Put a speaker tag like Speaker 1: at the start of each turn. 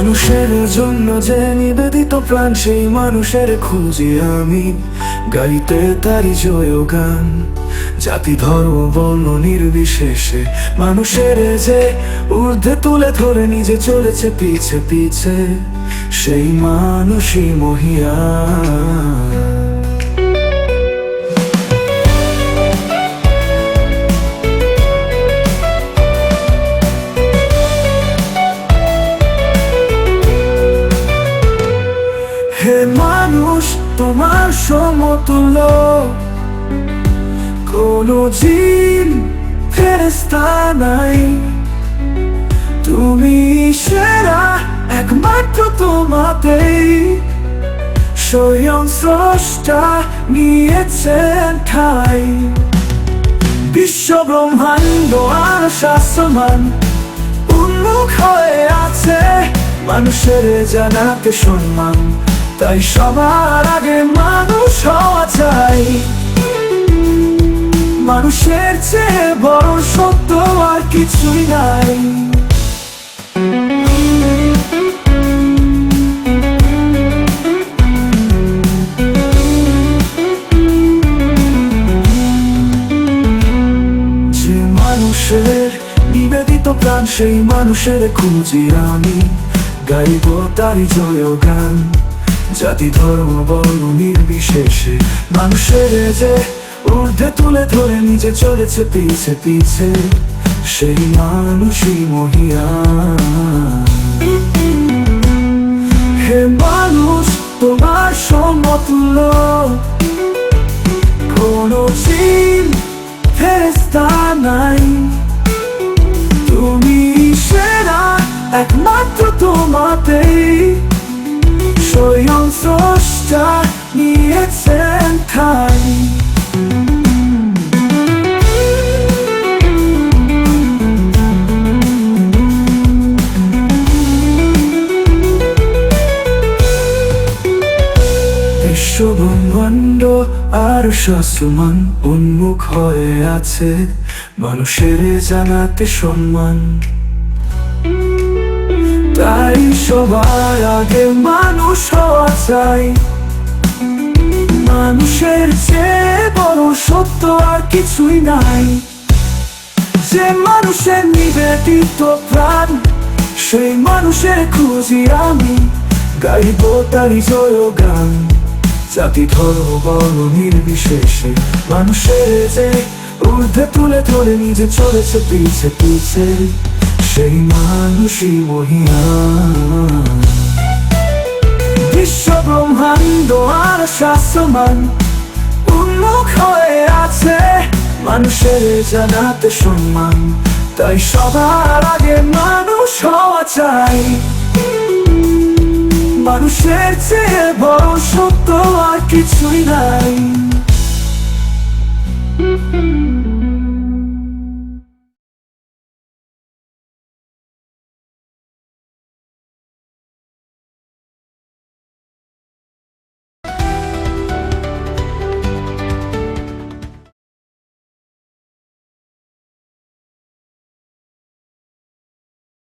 Speaker 1: মানুষের জন্য যে নিবেদিত প্রাণ, সেই মানুষের খুঁজে আমি। গাইতে তারি জয় গান জাতি ধর্ম, বর্ণ নির্বিশেষে। মানুষের যে ঊর্ধ্বে তুলে ধরে নিজে চলেছে পিছে পিছে, সেই মানুষই মহিয়া। সমতুল্য। কোনো জিন ফেরেস্তা নাই। তুমি সেরা একমাত্র তোমাতেই। স্বয়ং স্রষ্টা নিয়েছেন ঠাই। বিশ্ব ব্রহ্মাণ্ড আর শাসমান উন্মুখ হয়ে আছে মানুষের জানাতে সম্মান। তাই সবার আগে মানুষ হওয়া চাই। মানুষের চেয়ে বড় সত্য আর কিছুই নাই। যে মানুষের নিবেদিত প্রাণ, সেই মানুষের খুঁজি আমি। গাইব তারি জয় গান জাতি ধর্ম, বর্ণ নির্বিশেষে মানুষের যে ঊর্ধ্বে তুলে ধরে নিজে চলেছে, পিছে পিছে সেই মানুষই হে মানুষ, তোমার সমতুল্য কোনো নাই। তুমি সেরা একমাত্র তোমাতেই স্বয়ং স্রষ্টা নিয়েছেন বিশ্বব্রহ্মাণ্ড আর শাসমান উন্মুখ হয়ে আছে মানুষের জানাতে সম্মান। সবার আগে মানুষ হওয়া চাই। মানুষের চেয়ে বড় সত্য আর কিছুই নাই। যে মানুষের নিবেদিত প্রাণ, সেই মানুষের খুঁজি আমি। গাইব তারি জয় গান জাতি ধর্ম, বর্ণ, নির্বিশেষে মানুষের যে ঊর্ধ্বে তুলে ধরে নিজে চলেছে, পিছে পিছে। সেই মানুষই মহিয়া বিশ্ব ব্রহ্মাণ্ড আর শাসমান উন্মুখ হয়ে আছে মানুষের জানাতে সম্মান। তাই সবার আগে মানুষ হওয়া চাই। মানুষের চেয়ে বড় সত্য আর কিছুই নাই।